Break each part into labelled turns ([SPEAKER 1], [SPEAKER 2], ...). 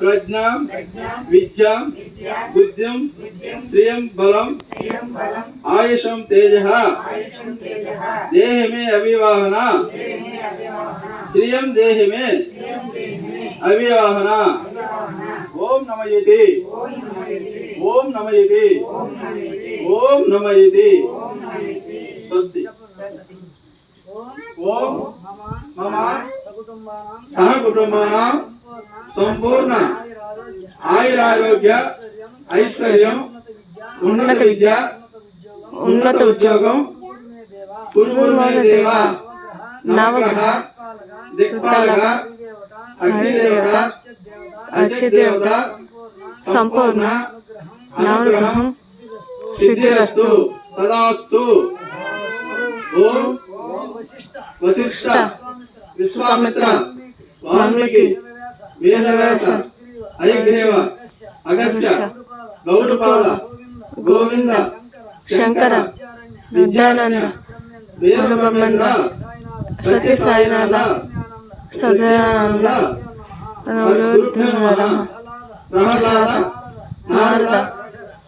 [SPEAKER 1] ప్రజ్ఞాం విద్యాం బుద్ధిం శ్రియం బలం ఆయుషం తేజ దేహి మే అవివాహన శ్రియం దేహి మే అవివాహన ఓం నమయతి ఓం నమయతి ఓం నమయతి స్వస్తి ఓం మమ సహ కుటుంబానాం సంపూర్ణ ఆయురారోగ్య ఐశ్వర్యం ఉన్నత విద్య ఉన్నత ఉద్యోగం పూర్వమే దేవ నవగ్రహ దిక్పాలక అగ్నిదేవత అత్యదేవత సంపూర్ణ నవగ్రహం సిద్ధిరస్తు తదాస్తు. ఓం వశిష్ట విశ్వామిత్ర వాల్మీకి. వేదవ్యాస ఐగ్రీవ అగస్త్య గౌడపాద గోవింద శంకర విద్యానంద వీరబ్రహ్మేంద్ర సత్య సాయినాథ సదయానంద ప్రహ్లాద నారద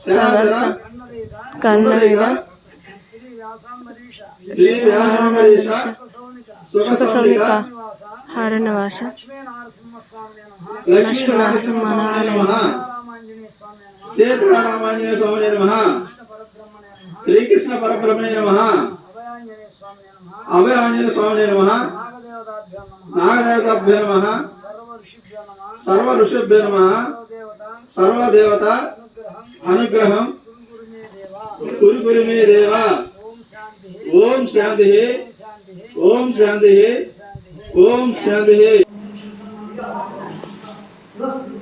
[SPEAKER 1] శారద కన్నడ శ్రీ వ్యాస సుఖ సౌనిక హరణవాస లక్ష్మీ నరసింహనాయ నమః సీతారామాంజనేయ స్వామి నమః శ్రీకృష్ణ పరబ్రహ్మణే నమః అభయాంజనేయ స్వామి నమః నాగదేవతాభ్యో నమః సర్వ ఋషిభ్యో నమః సర్వదేవత అనుగ్రహం కురు కురు మే దేవ ఓం శాంతి ఓం శాంతి ఓం శాంతి
[SPEAKER 2] Vocês.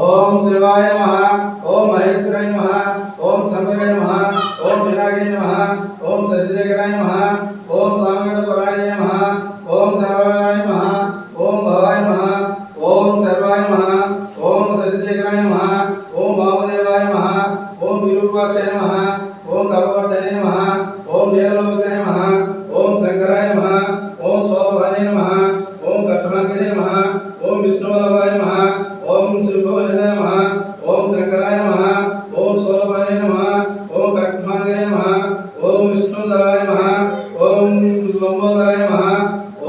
[SPEAKER 1] ఓం శివాయ నమః ఓం మహేశ్వరాయ నమః ఓం శంకరాయ నమః ఓం వినాయకాయ నమః ఓం శశిశేఖరాయ నమః ఓం సామవేదపరాయ నమః ఓం సర్వాయ నమః ఓం భవాయ నమః ఓం సర్వాయ నమః ఓం శశిశేఖరాయ నమః ఓం వామదేవాయ నమః ఓం విరూపాక్షాయ నమః ఓం కపవర్ధనే నమః ఓం నీలలోచనాయ నమః ఓం శంకరాయ నమః ఓం శోభాయ నమః ఓం కట్టమాగ్నే నమః ఓం విష్ణువల్లభాయ నమః ఓం శివభవనాయ నమః ఓం శంకరాయ నమః ఓం శోభాయ నమః ఓం కట్టమాగ్నే నమః ఓం విష్ణుధరాయ నమః ఓం లంబోదరాయ నమః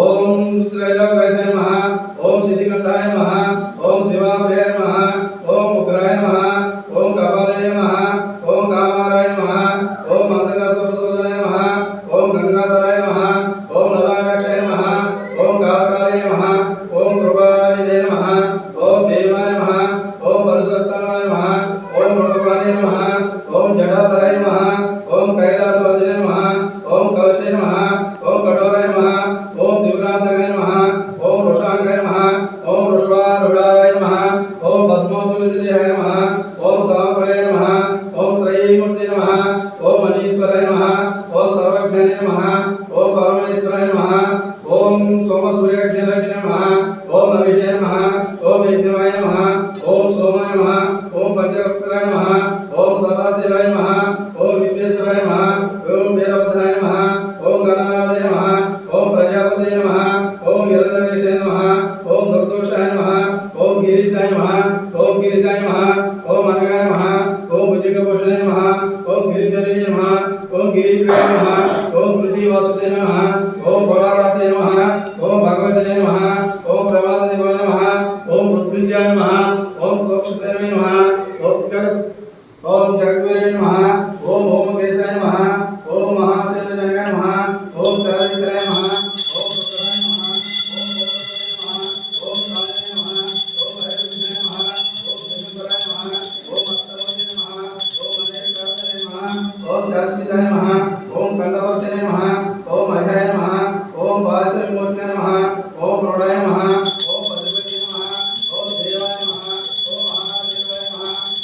[SPEAKER 1] ఓం త్రైలోక్యాయ నమః ఓం సిద్ధికంఠాయ నమః ఓం శివాభయాయ నమః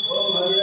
[SPEAKER 1] నమః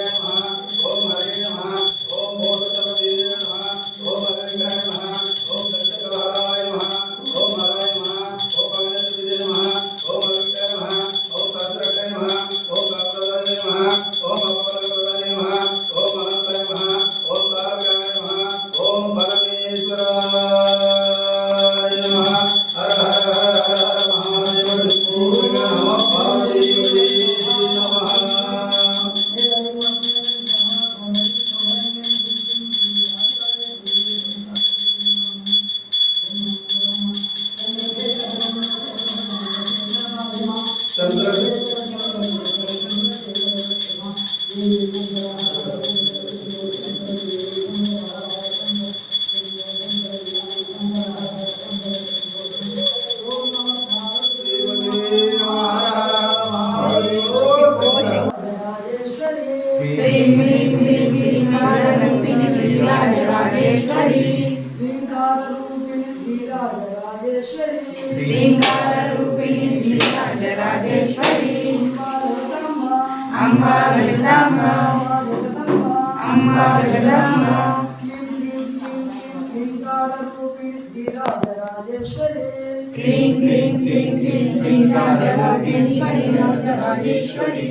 [SPEAKER 2] క్లీం క్లీం క్లీం క్లీం శ్రీరాజరాజేశ్వరి రాజరాజేశ్వరి.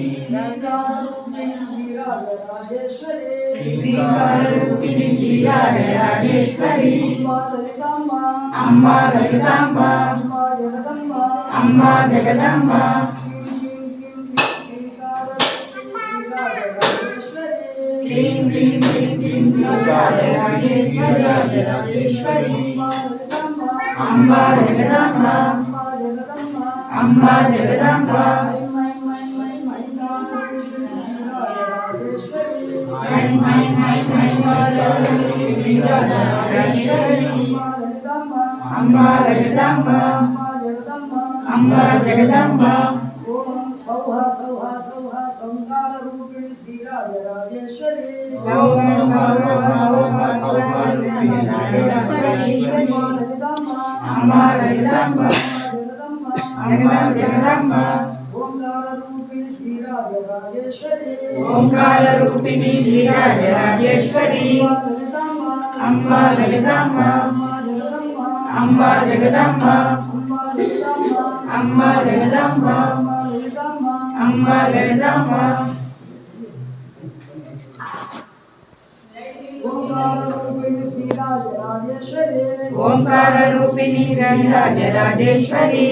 [SPEAKER 2] శ్రీరాజరాజేశ్వరి. లలితాంబ. అంబా జగదంబ. క్లీం క్లీం క్లీం క్లీం శ్రీరాజరాజేశ్వరి రాజరాజేశ్వరి అంబా జగదంబ అంబా Jagadamba my my my my కాళరూపిణి Sri Rajarajeshwari అంబా లలితాంబ అంబా లలితాంబ జగదంబ జగదంబ ఓంకార రూపిణి శ్రీరాజరాజేశ్వరి అంబా లలితాంబ అంబా జగదంబ అంబా జగదంబ అంబా జగదంబ ఓంకార రూపిణి శ్రీరాజరాజేశ్వరి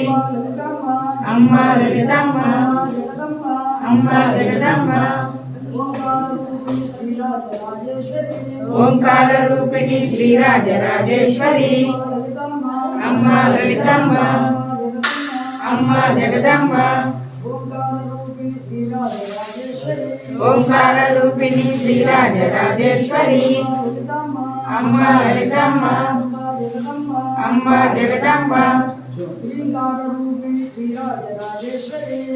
[SPEAKER 2] అంబా లలితమ్మ అంబా జగదంబ ఓంకార రూపిణి శ్రీరాజరాజేశ్వరి అంబా లలితమ్మ అంబా జగదంబ ఓంకార రూపిణి శ్రీ శ్రీరాజరాజేశ్వరి అమ్మ లలితమ్మ అమ్మ జగదమ్మ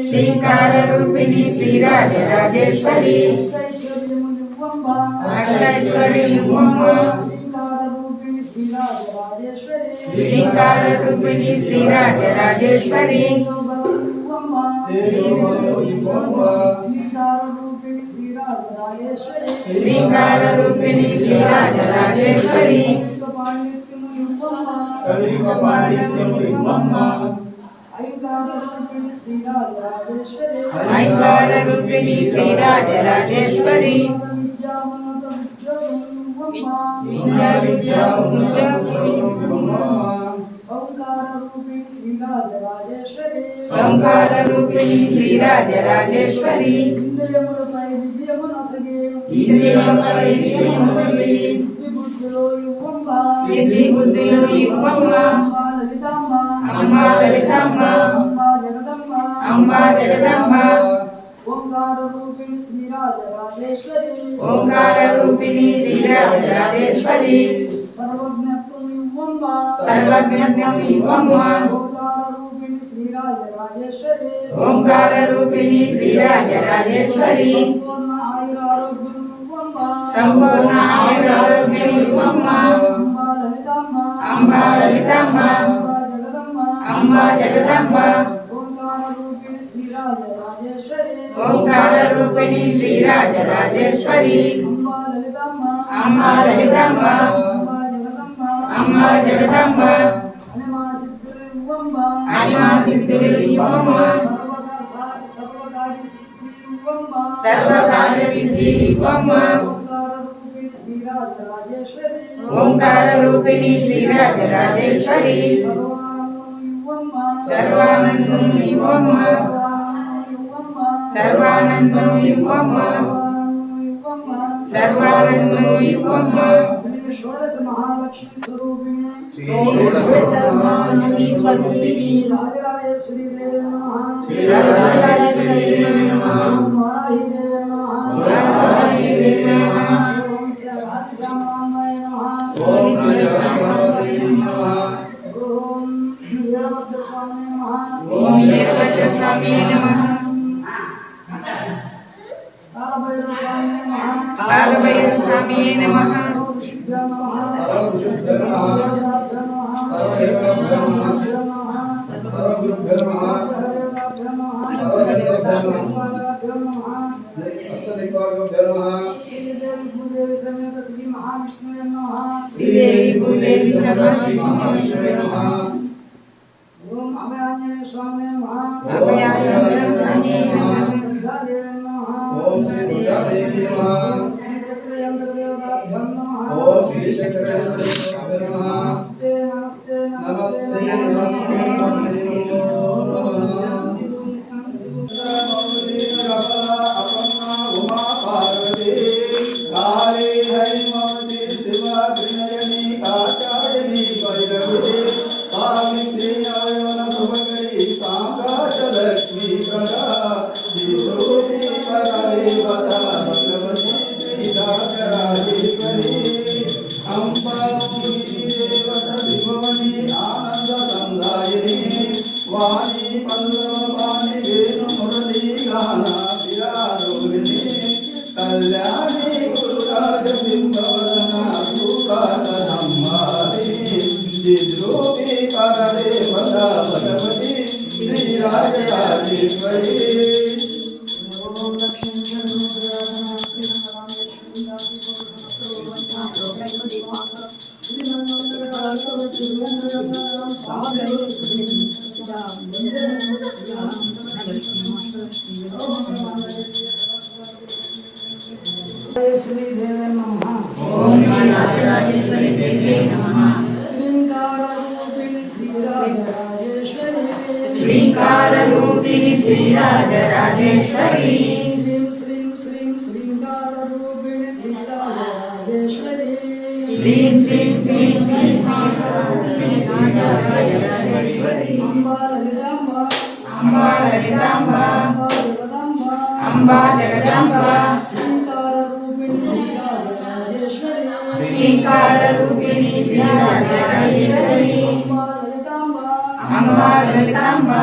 [SPEAKER 2] శ్రీంకార రూపిణి శ్రీ శ్రీరాజరాజేశ్వరి అష్టైశ్వరి శ్రీకార రూపిణి శ్రీ శ్రీరాజరాజేశ్వరి శ్రీకార రూపిణి శ్రీరాజరాజేశ్వరి ఐకార రూపిణి శ్రీరాజరాజేశ్వరి విద్యా విద్యా
[SPEAKER 3] సంహార రూపిణి శ్రీరాజరాజేశ్వరి.
[SPEAKER 2] ఇంద్రియములపై విజయమునొసగి
[SPEAKER 3] ఇంద్రియములపై విజయమునొసగి
[SPEAKER 2] సిద్ధి బుద్ధులు ఇవ్వమ్మ అమ్మ లలితమ్మ
[SPEAKER 3] అమ్మ
[SPEAKER 2] జగదమ్మ ఓంకార రూపిణి శ్రీరాజరాజేశ్వరి
[SPEAKER 3] ఓంకార రూపిణి
[SPEAKER 2] సర్వజ్ఞత్వం ఇవ్వమ్మ
[SPEAKER 3] సర్వజ్ఞత్వం ఇవ్వమ్మ
[SPEAKER 2] ఓంకార రూపిణి శ్రీరాజరాజేశ్వరి. సంపూర్ణ ఆయురారోగ్యం ఇవ్వమ్మ
[SPEAKER 3] ఇవ్వమ్మ
[SPEAKER 2] అమ్మ లలితమ్మ
[SPEAKER 3] అంబ లలితమ్మ
[SPEAKER 2] అమ్మ జగదమ్మ ఓంకార రూపిణి శ్రీరాజరాజేశ్వరి. అమ్మ లలితమ్మ
[SPEAKER 3] అమ్మ
[SPEAKER 2] జగదమ్మ
[SPEAKER 3] జగదంబ
[SPEAKER 2] హనుమా ఇవ్వమ్మ.
[SPEAKER 3] ఇవ్వమ్మ సర్వసాధ సిద్ధి ఇవ్వమ్మ
[SPEAKER 2] ఓంకార రూపిణి శ్రీరాజరాజేశ్వరి
[SPEAKER 3] ఓంకార రూపిణి శ్రీరాజరాజేశ్వరి
[SPEAKER 2] సర్వానందం ఇవ్వమ్మ
[SPEAKER 3] సర్వానందం
[SPEAKER 2] సర్వానందం
[SPEAKER 3] ఇవ్వమ్మ
[SPEAKER 2] ఇవ్వమ్మ
[SPEAKER 3] సర్వానందం ఇవ్వమ్మ
[SPEAKER 2] సర్వానందం ఇవ్వమ్మ
[SPEAKER 3] సర్వానందం ఇవ్వమ్మ
[SPEAKER 2] శ్రీ షోడశ శ్రీదేవి భూదేవి సమేత శ్రీ మహావిష్ణువే నమః.
[SPEAKER 3] శ్రీదేవి భూదేవి సర్వశ్రీ
[SPEAKER 1] మహావిష్ణువే నమః. వాణి పల్లవాణి వేణు మురళీ గాన విరారోగిణి కళ్యాణి గురురాజ బింబవదన భూపాల సంహారి దిద్రూపి పరదే పద భగవతి. శ్రీరాజరాజేశ్వరి.
[SPEAKER 2] ఓం లక్ష్మీ శ్రీదేవి నమః
[SPEAKER 3] ఓం శ్రీ రాజరాజేశ్వరి దేవి నమః
[SPEAKER 2] శ్రీంకారూపిణి శ్రీరాజరాజేశ్వరి
[SPEAKER 3] శ్రీకార రూపిణి శ్రీరాజరాజేశ్వరి
[SPEAKER 2] శ్రీం అంబా లలితాంబ
[SPEAKER 3] అంబా
[SPEAKER 2] జగదాంబ.
[SPEAKER 3] అంబా జగదాంబ.
[SPEAKER 2] శ్రీంకారూపిణి శ్రీరాజరాజేశ్వరి
[SPEAKER 3] శ్రీకార రూపిణి శ్రీరాజరాజేశ్వరి
[SPEAKER 2] అంబా లలితాంబ
[SPEAKER 3] అంబా
[SPEAKER 2] అంబా